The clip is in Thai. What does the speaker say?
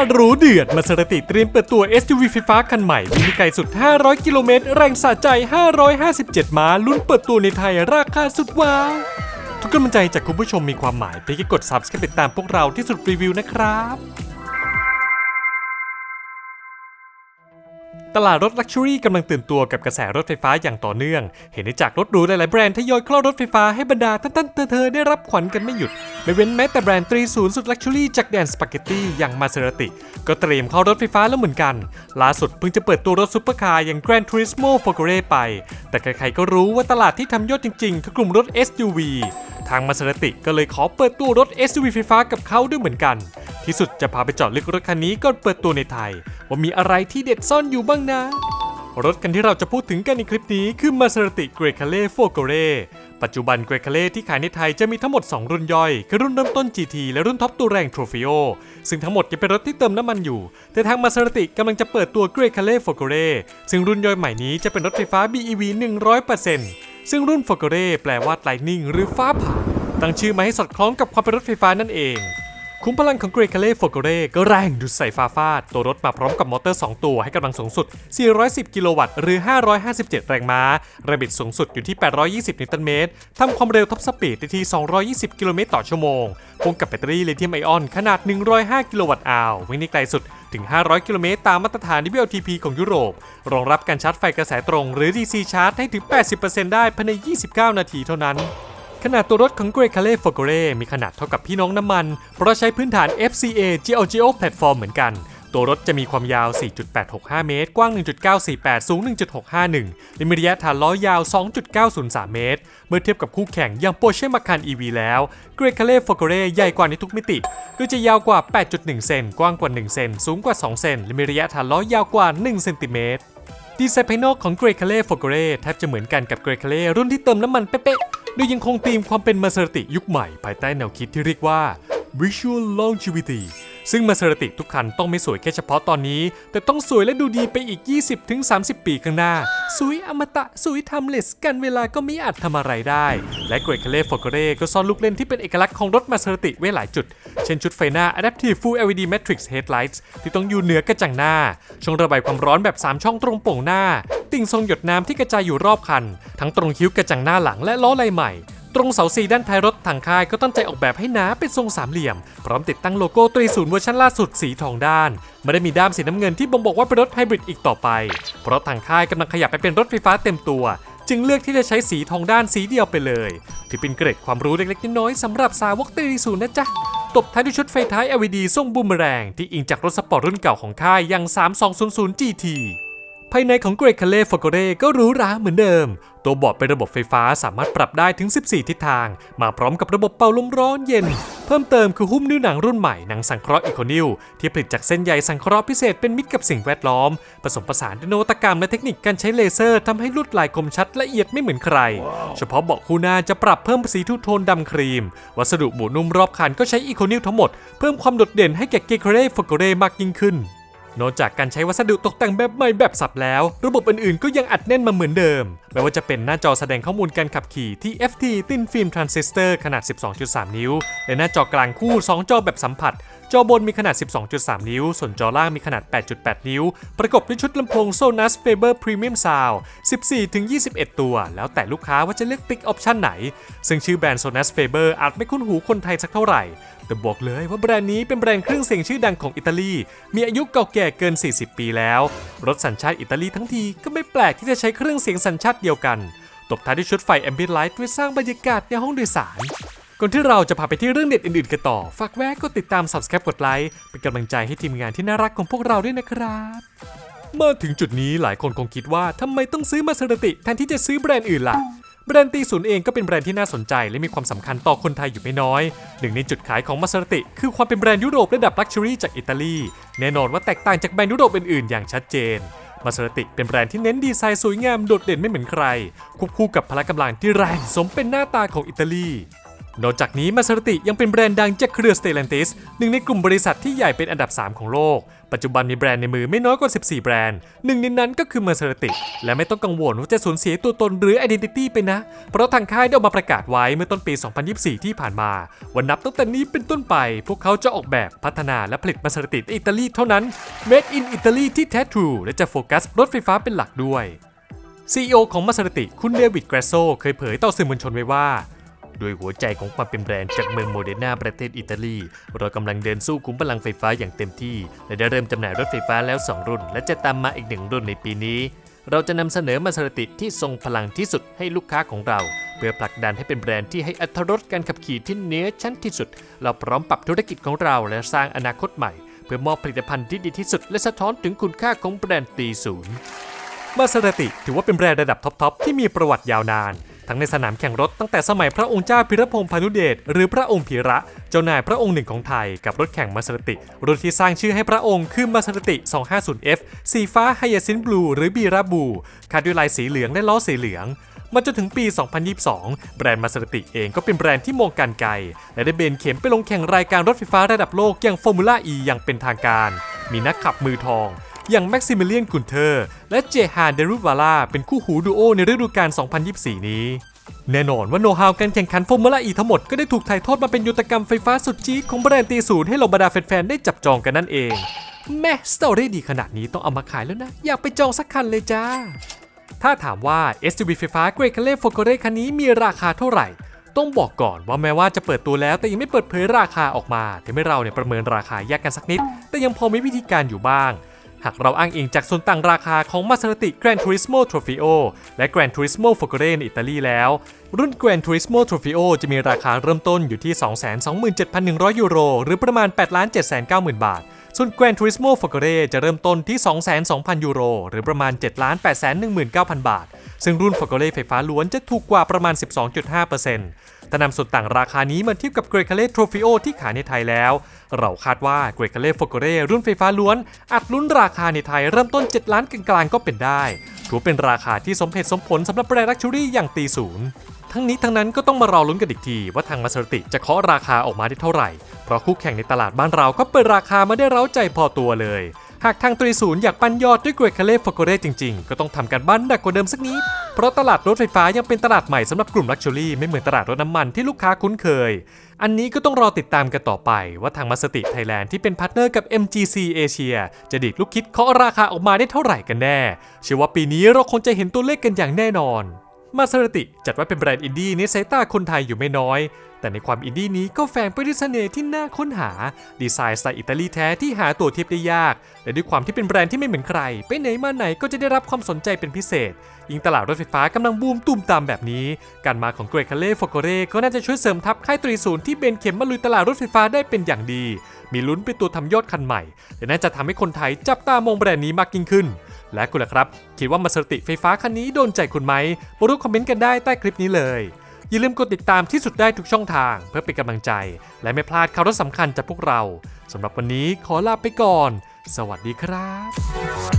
าดรู้เดือด มาสรติเตรียมเปิดตัว SUV ไฟฟ้าคันใหม่วิ่งไกลสุด 500 กิโลเมตร แรงสะใจ 557 ม้า ลุ้นเปิดตัวในไทยราคาสุดว้าวทุกกำลังใจจากคุณผู้ชมมีความหมายไปกด subscribe ติดตามพวกเราที่สุดรีวิวนะครับ ตลาดรถลักชัวรี่กำลังตื่นตัวกับกระแสรถไฟฟ้าอย่างต่อเนื่อง เห็นได้จากรถหรูหลายๆแบรนด์ทยอยคลอดรถไฟฟ้าให้บรรดาท่านๆเธอได้รับขวัญกันไม่หยุด ไม่เว้นแม้แต่แบรนด์ตรีศูนย์สุดลักชัวรี่จากแดนสปาเกตตี้อย่างมาเซราติ ก็เตรียมเข้ารถไฟฟ้าแล้วเหมือนกัน ล่าสุดเพิ่งจะเปิดตัวรถซุปเปอร์คาร์อย่าง Gran Turismo f o r c o r e ไป แต่ใครๆก็รู้ว่าตลาดที่ทำยอดจริงๆคือกลุ่มรถ SUV ทางมาเซราติก็เลยขอเปิดตัวรถ SUV ไฟฟ้ากับเขาด้วยเหมือนกัน ที่สุดจะพาไปเจาะลึกรถคันนี้ก่อนเปิดตัวในไทย ว่ามีอะไรที่เด็ดซ่อนอยู่บ้างนะ รถคันที่เราจะพูดถึงกันในคลิปนี้คือ Maserati Grecale f o r c o r e ปัจจุบัน Grecale ที่ขายในไทยจะมีทั้งหมด 2 รุ่นย่อย คือรุ่นเริ่มต้น GT และรุ่นท็อปตัวแรง Trofeo ซึ่งทั้งหมดยังเป็นรถที่เติมน้ำมันอยู่ แต่ทาง Maserati กำลังจะเปิดตัว Grecale f o r c o r e ซึ่งรุ่นย่อยใหม่นี้จะเป็นรถไฟฟ้า BEV 100%ซึ่งรุ่น f o r c o r e แปลว่า Lightning หรือฟ้าผ่าตั้งชื่อมาให้สอดคล้องกับความเป็นรถไฟฟ้านั่นเอง คุ้มพลังของ g r e c a l e f o r c o r e ก็แรงดุดใส่ฟ้าฟาด ตัวรถมาพร้อมกับมอเตอร์ 2 ตัวให้กำลังสูงสุด 410 กิโลวัตต์หรือ 557 แรงม้าแรงบิดสูงสุดอยู่ที่ 820 นิวตันเมตรทำความเร็วท็อปสปีดได้ที่ 220 กิโลเมตรต่อชั่วโมงพ่วงกับแบตเตอรี่ลิเธียมไอออนขนาด 105 กิโลวัตต์อาววิ่งได้ไกลสุดถึง 500 กิโลเมตรตามมาตรฐาน WLTP ของยุโรป รองรับการชาร์จไฟกระแสตรงหรือ DC ชาร์จให้ถึง 80%ได้ภายใน 29 นาทีเท่านั้น ขนาดตัวรถของ g r e c a l e f o r c o r e มีขนาดเท่ากับพี่น้องน้ำมัน เพราะใช้พื้นฐาน FCA GLGO Platform เหมือนกัน ตัวรถจะมีความยาว 4.865 เมตร กว้าง 1.948 สูง 1.651 และมีระยะฐานล้อยาว 2.903 เมตร เมื่อเทียบกับคู่แข่งอย่าง Porsche Macan EV แล้ว g r e c a l e f o r c o r e ใหญ่กว่าในทุกมิติโดยจะยาวกว่า 8.1 เซน กว้างกว่า 1 เซน สูงกว่า 2 เซน และมีระยะฐานล้อยาวกว่า 1 เซนติเมตรดีไซน์ภายนอกของ g r e c a l e f o r c o r e แทบจะเหมือนกันกับ g r e c a l e รุ่นที่เติมน้ำมันเป๊ะ โดยยังคงธีมความเป็นมาสเตอร์ติยุคใหม่ ภายใต้แนวคิดที่เรียกว่า Visual Longevity ซึ่ง Maserati ทุกคันต้องไม่สวยแค่เฉพาะตอนนี้ แต่ต้องสวยและดูดีไปอีก 20-30 ปีข้างหน้า สวยอมตะสวยทำเลสกันเวลาก็ไม่อาจทำอะไรได้ และ g r e c a l e f o r c o r e ก็ซ่อนลูกเล่นที่เป็นเอกลักษณ์ของรถ Maserati ไว้หลายจุด เช่นชุดไฟหน้า Adaptive Full LED Matrix Headlights ที่ต้องอยู่เหนือกระจังหน้า ช่องระบายความร้อนแบบ 3 ช่องตรงโป่งหน้า ติ่งทรงหยดน้ำที่กระจายอยู่รอบคัน ทั้งตรงคิ้วกระจังหน้าหลังและล้อลายใหม่ ตรงเสาสีด้านท้ายรถทางค่ายก็ตั้งใจออกแบบให้หนาเป็นทรงสามเหลี่ยม พร้อมติดตั้งโลโก้ตรีศูนย์เวอร์ชันล่าสุดสีทองด้าน ไม่ได้มีด้ามสีน้ำเงินที่บ่งบอกว่าเป็นรถไฮบริดอีกต่อไป เพราะทางค่ายกำลังขยับไปเป็นรถไฟฟ้าเต็มตัว จึงเลือกที่จะใช้สีทองด้านสีเดียวไปเลยถือเป็นเกร็ดความรู้เล็กๆน้อยๆสำหรับสาวกตรีศูนย์นะจ๊ะตบท้ายด้วยชุดไฟท้าย LED ทรงบูมแรงที่อิงจากรถสปอร์ตรุ่นเก่าของค่ายอย่าง 3200 GT ภายในของ g r e c a l e f o r c o r e ก็หรูหราเหมือนเดิม ตัวเบาะเป็นระบบไฟฟ้าสามารถปรับได้ถึง 14 ทิศทาง มาพร้อมกับระบบเป่าลมร้อนเย็น เพิ่มเติมคือหุ้มนิ้วหนังรุ่นใหม่หนังสังเคราะห์อีโคนิลที่ผลิตจากเส้นใยสังเคราะห์พิเศษเป็นมิตรกับสิ่งแวดล้อม ผสมผสานด้วยนวัตกรรมและเทคนิคการใช้เลเซอร์ทำให้ลวดลายคมชัดละเอียดไม่เหมือนใคร เฉพาะเบาะคู่หน้าจะปรับเพิ่มสีทูโทนดำครีม วัสดุหมูนุ่มรอบคันก็ใช้อีโคนิลทั้งหมดเพิ่มความโดดเด่นให้แก่เกเคเรฟโกเรมากยิ่งขึ้น นอกจากการใช้วัสดุตกแต่งแบบใหม่แบบสับแล้ว ระบบอื่นๆ ก็ยังอัดแน่นมาเหมือนเดิม ไม่ว่าจะเป็นหน้าจอแสดงข้อมูลการขับขี่ที่ FT ตินฟิล์มทรานซิสเตอร์ขนาด 12.3 นิ้ว และหน้าจอกลางคู่ 2 จอแบบสัมผัส จอบนมีขนาด 12.3 นิ้ว ส่วนจอล่างมีขนาด 8.8 นิ้ว ประกอบด้วยชุดลำโพง Sonos Faber Premium Sound 14-21 ตัว แล้วแต่ลูกค้าว่าจะเลือกติ๊กออปชันไหน ซึ่งชื่อแบรนด์ Sonos Faber อาจไม่คุ้นหูคนไทยสักเท่าไหร่ แต่บอกเลยว่าแบรนด์นี้เป็นแบรนด์เครื่องเสียงชื่อดังของอิตาลี มีอายุเก่าแก่เกิน 40 ปีแล้ว รถสัญชาติอิตาลีทั้งทีก็ไม่แปลกที่จะใช้เครื่องเสียงสัญชาติเดียวกัน ตบท้ายด้วยชุดไฟ Ambient Light เพื่อสร้างบรรยากาศในห้องโดยสาร ก่อนที่เราจะพาไปที่เรื่องเด็ดอื่นๆกันต่อ ฝากแวะกดติดตาม Subscribe กดไลค์เป็นกำลังใจให้ทีมงานที่น่ารักของพวกเราด้วยนะครับมาถึงจุดนี้หลายคนคงคิดว่าทำไมต้องซื้อมาเซรติแทนที่จะซื้อแบรนด์อื่นล่ะ แบรนด์ตีศูนย์เองก็เป็นแบรนด์ที่น่าสนใจและมีความสำคัญต่อคนไทยอยู่ไม่น้อย หนึ่งในจุดขายของมาเซร์ติคือความเป็นแบรนด์ยุโรประดับลักชัวรี่จากอิตาลีแน่นอนว่าแตกต่างจากแบรนด์ยุโรปอื่นๆ อย่างชัดเจนมาเซร์ติเป็นแบรนด์ที่เน้นดีไซน์สวยงามโดดเด่นไม่เหมือนใครควบคู่กับพละกำลังที่แรงสมเป็นหน้าตาของอิตาลี นอกจากนี้มาเซรติยังเป็นแบรนด์ดังจากเครือสเต l ล n ติสหนึ่งในกลุ่มบริษัทที่ใหญ่เป็นอันดับ 3 ของโลก ปัจจุบันมีแบรนด์ในมือไม่น้อยกว่า 14 แบรนด์หนึ่งในนั้นก็คือมาเซรติ และไม่ต้องกังวลว่าจะสูญเสียตัวตนหรือ identity ไปนะ เพราะทางค่ายได้ออกมาประกาศไว้เมื่อต้นปี 2024 ที่ผ่านมาวันนับตั้งแต่นี้เป็นต้นไป พวกเขาจะออกแบบพัฒนาและผลิตมาเซรติในอิตาลีเท่านั้น made in Italy ที่แท้ทรูและจะโฟกัสรถไฟฟ้าเป็นหลักด้วย CEO ของมาเซรติคุณเดวิดแกรโซเคยเผยต่อสื่อมวลชนไว้ว่า ด้วยหัวใจของความเป็นแบรนด์จากเมืองโมเดนาประเทศอิตาลี เรากำลังเดินสู้คุ้มพลังไฟฟ้าอย่างเต็มที่ และได้เริ่มจำหน่ายรถไฟฟ้าแล้ว 2 รุ่น และจะตามมาอีกหนึ่งรุ่นในปีนี้ เราจะนำเสนอมาสรติที่ทรงพลังที่สุดให้ลูกค้าของเรา เพื่อผลักดันให้เป็นแบรนด์ที่ให้อัตรสการขับขี่ที่เนื้อชั้นที่สุด เราพร้อมปรับธุรกิจของเราและสร้างอนาคตใหม่ เพื่อมอบผลิตภัณฑ์ที่ดีที่สุด และสะท้อนถึงคุณค่าของแบรนด์ตีศูนย์มาสเซราติถือว่าเป็นแบรนด์ระดับท็อป ๆ ที่มีประวัติยาวนาน ทั้งในสนามแข่งรถตั้งแต่สมัยพระองค์เจ้าพิรพงษ์พานุเดชหรือพระองค์พีระ เจ้านายพระองค์หนึ่งของไทยกับรถแข่งมาเซราติรุ่นที่สร้างชื่อให้พระองค์คือมาเซราติ 250F สีฟ้าไฮยาซินบลูหรือบีราบูคาดด้วยลายสีเหลืองและล้อสีเหลืองมาจนถึงปี 2022 แบรนด์มาเซราติเองก็เป็นแบรนด์ที่มองการไกล และได้เบนเข็มไปลงแข่งรายการรถไฟฟ้าระดับโลกอย่างฟอร์มูล่าอีอย่างเป็นทางการ มีนักขับมือทอง อย่างแม็กซิมิเลียนกุนเทอร์ และเจฮานเดรุวาลาเป็นคู่หูดูโอในฤดูกาล 2024 นี้ แน่นอนว่าโน้ตฮาวการแข่งขันฟอร์มูล่าอีทั้งหมดก็ได้ถูกถ่ายทอดมาเป็นยุทธกรรมไฟฟ้าสุดจี๊ดของแบรนด์ตีศูนย์ให้เหล่าบรรดาแฟนๆได้จับจองกันนั่นเอง แม่สตอรี่ดีขนาดนี้ต้องเอามาขายแล้วนะ อยากไปจองสักคันเลยจ้า ถ้าถามว่า SUV ไฟฟ้า g r e y c a l e f o c o r e คันนี้มีราคาเท่าไหร่ต้องบอกก่อนว่าแม้ว่าจะเปิดตัวแล้วแต่ยังไม่เปิดเผยราคาออกมาทำให้เราเนี่ยประเมินราคาแยกกันสักนิด แต่ยังพอมีวิธีการอยู่บ้าง หากเราอ้างอิงจากส่วนต่างราคาของ Maserati Gran Turismo Trofeo และ Gran Turismo Folgore ในอิตาลีแล้ว รุ่น Gran Turismo Trofeo จะมีราคาเริ่มต้นอยู่ที่ 227,100 ยูโร หรือประมาณ 8,790,000 บาท ส่วน Gran Turismo Folgore จะเริ่มต้นที่22,000 ยูโร หรือประมาณ 7,819,000 บาท ซึ่งรุ่น Folgore ไฟฟ้าล้วนจะถูกกว่าประมาณ 12.5% ถ้านำส่วนต่างราคานี้มาเทียบกับ g r e c a l e Trofeo ที่ขายในไทยแล้ว เราคาดว่า g r e c a l e f o c o r e รุ่นไฟฟ้าล้วน อัดลุ้นราคาในไทยเริ่มต้น 7 ล้านกลางๆก็เป็นได้ ถือเป็นราคาที่สมเหตุสมผลสำหรับแบรนด์ลักชัวรี่อย่างตีศูนย์ทั้งนี้ทั้งนั้นก็ต้องมารอลุ้นกันอีกที ว่าทางมาสเติจะเคาะราคาออกมาได้เท่าไหร่ เพราะคู่แข่งในตลาดบ้านเราก็เปิดราคามาได้เร้าใจพอตัวเลย หากทางตรีศูนย์อยากปั้นยอดด้วยเกรคาเล่ฟโกเรจริงๆ ก็ต้องทำการบ้านหนักกว่าเดิมสักนิด เพราะตลาดรถไฟฟ้ายังเป็นตลาดใหม่สำหรับกลุ่มลักชัวรี่ไม่เหมือนตลาดรถน้ำมันที่ลูกค้าคุ้นเคย อันนี้ก็ต้องรอติดตามกันต่อไป ว่าทางมาสติไทยแลนด์ที่เป็นพาร์ทเนอร์กับ MGC Asia จะดีดลูกคิดเคาะราคาออกมาได้เท่าไหร่กันแน่ เชื่อว่าปีนี้เราคงจะเห็นตัวเลขกันอย่างแน่นอน มาเซราติจัดว่าเป็นแบรนด์อินดี้ในสายตาคนไทยอยู่ไม่น้อย แต่ในความอินดี้นี้ก็แฝงไปด้วยเสน่ห์ที่น่าค้นหา ดีไซน์สไตล์อิตาลีแท้ที่หาตัวเทียบได้ยาก และด้วยความที่เป็นแบรนด์ที่ไม่เหมือนใคร ไปไหนมาไหนก็จะได้รับความสนใจเป็นพิเศษ ยิ่งตลาดรถไฟฟ้ากำลังบูมตุ่มตามแบบนี้ การมาของเกรคาเล่ฟโกเรก็น่าจะช่วยเสริมทัพค่ายตรีศูนย์ที่เบนเข็มมาลุยตลาดรถไฟฟ้าได้เป็นอย่างดี มีลุ้นเป็นตัวทำยอดคันใหม่และน่าจะทำให้คนไทยจับตามองแบรนด์นี้มากยิ่งขึ้น และคุณล่ะครับ คิดว่ามาสติไฟฟ้าคันนี้โดนใจคุณไหมมารู้คอมเมนต์กันได้ใต้คลิปนี้เลย อย่าลืมกดติดตามที่สุดได้ทุกช่องทาง เพื่อเป็นกำลังใจ และไม่พลาดข่าวสำคัญจากพวกเราสำหรับวันนี้ขอลาไปก่อน สวัสดีครับ